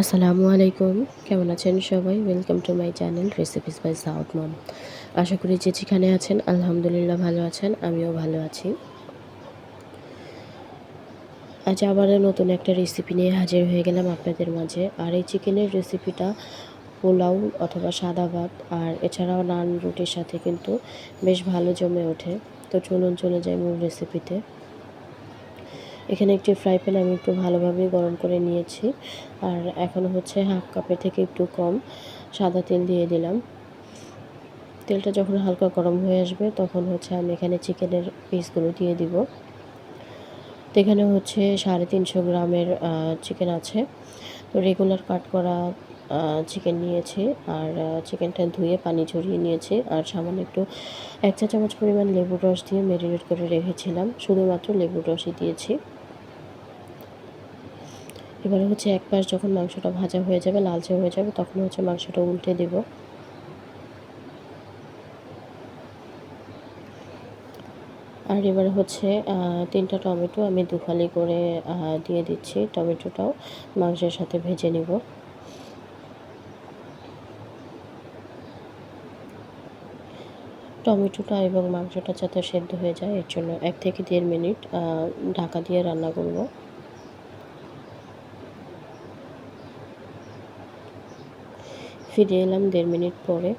আসসালামু আলাইকুম। কেমন আছেন সবাই? Welcome to my channel recipes by south mom আশা করি যে যেখানে আছেন, আলহামদুলিল্লাহ ভালো আছেন, আমিও ভালো আছি। আজ আবার নতুন একটা রেসিপি নিয়ে হাজির হয়ে গেলাম আপনাদের মাঝে। আর এই চিকেনের রেসিপিটা পোলাও অথবা সাদা ভাত, আর এছাড়াও নান রুটির সাথে কিন্তু বেশ ভালো জমে ওঠে। তো চলুন চলে যাই মূল রেসিপিতে এখানে একটি ফ্রাই প্যান আমি একটু ভালোভাবে গরম করে নিয়েছি। আর এখন হচ্ছে হাফ কাপের থেকে একটু কম সাদা তেল দিয়ে দিলাম। তেলটা যখন হালকা গরম হয়ে আসবে তখন হচ্ছে আমি এখানে চিকেনের পিসগুলো দিয়ে দিব। তো এখানে হচ্ছে সাড়ে তিনশো গ্রামের চিকেন আছে। তো রেগুলার কাট করা চিকেন নিয়েছি। আর চিকেনটা ধুয়ে পানি ঝরিয়ে নিয়েছি। আর সামান্য একটু এক চা চামচ পরিমাণ লেবুর রস দিয়ে ম্যারিনেট করে রেখেছিলাম। শুধুমাত্র লেবুর রসই দিয়েছি। এবারে হচ্ছে এক পাশ যখন মাংসটা ভাজা হয়ে যাবে, লালচে হয়ে যাবে, তখন হচ্ছে মাংসটা উল্টে দেব। আর এবারে হচ্ছে তিনটা টমেটো আমি দুফালি করে দিয়ে দিচ্ছি। টমেটোটাও মাংসের সাথে ভেজে নিব। টমেটোটা এবং মাংসটা যাতে সেদ্ধ হয়ে যায়, এর জন্য এক থেকে দেড় মিনিট ঢাকা দিয়ে রান্না করব। ফিরে এলাম দেড় মিনিট পরে।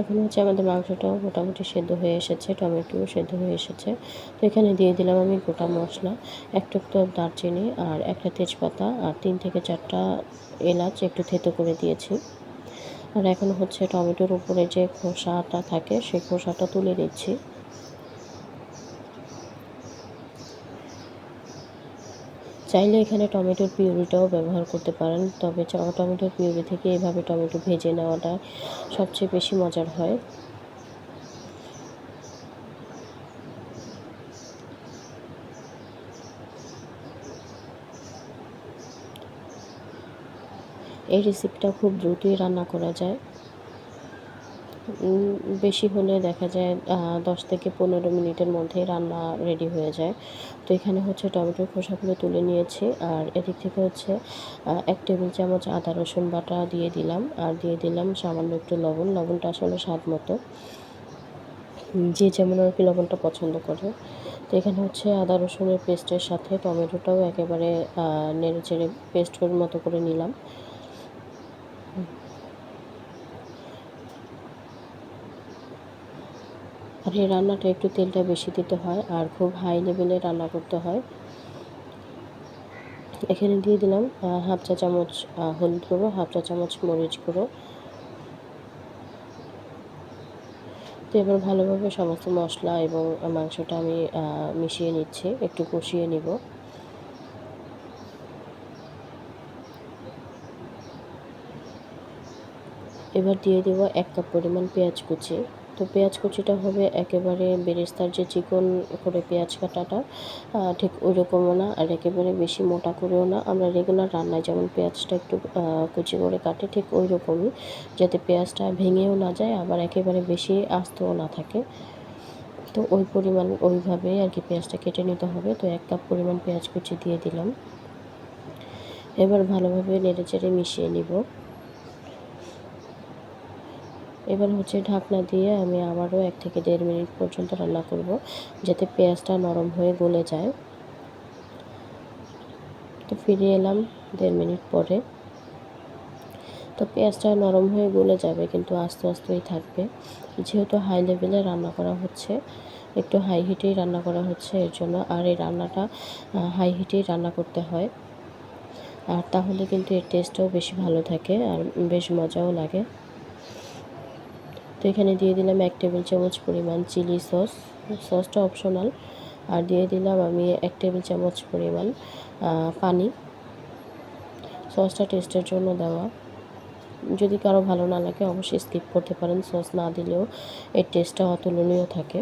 এখন হচ্ছে আমাদের মাংসটাও মোটামুটি সেদ্ধ হয়ে এসেছে, টমেটোও সেদ্ধ হয়ে এসেছে। তো এখানে দিয়ে দিলাম আমি গোটা মশলা, এক টুকটো দারচিনি আর একটা তেজপাতা আর তিন থেকে চারটা এলাচ একটু থেতো করে দিয়েছি। আর এখন হচ্ছে টমেটোর উপরে যে খোসাটা থাকে, সেই খোসাটা তুলে দিচ্ছি চাইলে এখানে টমেটোর পিউরিটাও ব্যবহার করতে পারেন, তবে টমেটোর পিউরি থেকে এভাবে টমেটো ভেজে নেওয়াটা সবচেয়ে বেশি মজার হয়। এই রেসিপিটা খুব দ্রুতই রান্না করা যায়। বেশি হলে দেখা যায় দশ থেকে পনেরো মিনিটের মধ্যে রান্না রেডি হয়ে যায়। তো এখানে হচ্ছে টমেটোর খোসাগুলো তুলে নিয়েছি আর এদিক থেকে হচ্ছে এক টেবিল চামচ আদা, রসুন বাটা দিয়ে দিলাম। আর দিয়ে দিলাম সামান্য একটু লবণ। লবণটা আসলে স্বাদ মতো। যে যেমন আর কি লবণটা পছন্দ করে। তো এখানে হচ্ছে আদা, রসুনের পেস্টের সাথে টমেটোটাও একেবারে নেড়ে চেড়ে পেস্ট মতো করে নিলাম। আর এই রান্নাটা একটু তেলটা বেশি দিতে হয় আর খুব হাই লেভেলে রান্না করতে হয়। এখানে দিয়ে দিলাম হাফ চা চামচ হলুদ গুঁড়ো, হাফ চা চামচ মরিচ গুঁড়ো। তো এবার ভালোভাবে সমস্ত মশলা এবং মাংসটা আমি মিশিয়ে নিচ্ছি, একটু কষিয়ে নিব। এবার দিয়ে দেব এক কাপ পরিমাণ পেঁয়াজ কুচি। তো পেঁয়াজ কুচিটা হবে একেবারে বেরেস্তার যে চিকন করে পেঁয়াজ কাটাটা ঠিক ওই রকমও না আর একেবারে বেশি মোটা করেও না। আমরা রেগুলার রান্নায় যেমন পেঁয়াজটা একটু কুচি করে কাটে ঠিক ওই রকমই যাতে পেঁয়াজটা ভেঙেও না যায় আবার একেবারে বেশি আস্তও না থাকে। তো ওই পরিমাণ ওইভাবেই আর কি পেঁয়াজটা কেটে নিতে হবে। তো এক কাপ পরিমাণ পেঁয়াজ কুচি দিয়ে দিলাম। এবার ভালোভাবে নেড়ে চেড়ে মিশিয়ে নিব। এবার হচ্ছে ঢাকনা দিয়ে আমি আবারও এক থেকে দেড় মিনিট পর্যন্ত রান্না করব, যাতে পেঁয়াজটা নরম হয়ে গলে যায়। তো ফিরে এলাম দেড় মিনিট পরে। তো পেঁয়াজটা নরম হয়ে গলে যাবে, কিন্তু আস্তে আস্তেই থাকবে। যেহেতু হাই লেভেলে রান্না করা হচ্ছে, একটু হাই হিটেই রান্না করা হচ্ছে, এর জন্য আর এই রান্নাটা হাই হিটেই রান্না করতে হয়। আর তাহলে কিন্তু এর টেস্টটাও বেশি ভালো থাকে আর বেশ মজাও লাগে। তো এখানে দিয়ে দিলাম এক টেবিল চামচ পরিমাণ চিলি সস। সসটা অপশনাল আর দিয়ে দিলাম আমি এক টেবিল চামচ পরিমাণ পানি। সসটা টেস্টের জন্য দেওয়া। যদি কারও ভালো না লাগে অবশ্যই স্কিপ করতে পারেন। সস না দিলেও এর টেস্টটা অতুলনীয় থাকে।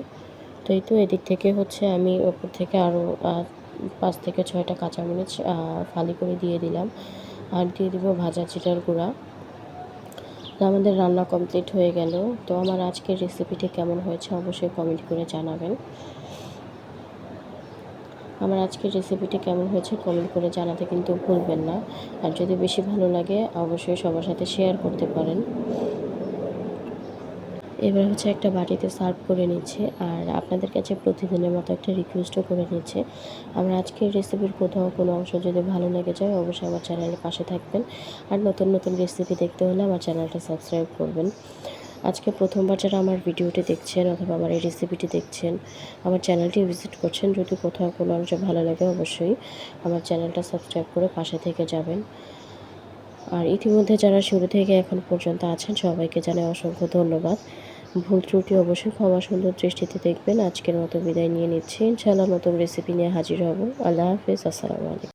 তো এই তো এদিক থেকে হচ্ছে আমি ওপর থেকে আরও পাঁচ থেকে ছয়টা কাঁচামরিচ ফালি করে দিয়ে দিলাম। আর দিয়ে দিব ভাজা চিটার গুঁড়া। আমাদের রান্না কমপ্লিট হয়ে গেল। তো আমার আজকের রেসিপিটি কেমন হয়েছে অবশ্যই কমেন্ট করে জানাবেন। আমার আজকের রেসিপিটি কেমন হয়েছে কমেন্ট করে জানাতে কিন্তু ভুলবেন না। আর যদি বেশি ভালো লাগে, অবশ্যই সবার সাথে শেয়ার করতে পারেন। এবার হচ্ছে একটা বাটিতে সার্ভ করে নিচ্ছে আর আপনাদের কাছে প্রতিদিনের মতো একটা রিকোয়েস্টও করে নিচ্ছে। আমার আজকের রেসিপির কোথাও কোনো অংশ যদি ভালো লেগে যায়, অবশ্যই আমার চ্যানেলের পাশে থাকবেন। আর নতুন নতুন রেসিপি দেখতে হলে আমার চ্যানেলটা সাবস্ক্রাইব করবেন। আজকে প্রথমবার যারা আমার ভিডিওটি দেখছেন অথবা আমার এই রেসিপিটি দেখছেন, আমার চ্যানেলটি ভিজিট করছেন, যদি কোথাও কোনো অংশ ভালো লাগে অবশ্যই আমার চ্যানেলটা সাবস্ক্রাইব করে পাশে থেকে যাবেন। আর ইতিমধ্যে যারা শুরু থেকে এখন পর্যন্ত আছেন, সবাইকে জানাই অসংখ্য ধন্যবাদ। ভুল ত্রুটি অবশ্যই ক্ষমা সুন্দর দৃষ্টিতে দেখবেন। আজকের মতো বিদায় নিয়ে নিচ্ছি। ইনশাআল্লাহ নতুন রেসিপি নিয়ে হাজির হব। আল্লাহ হাফেজ। আসসালামু আলাইকুম।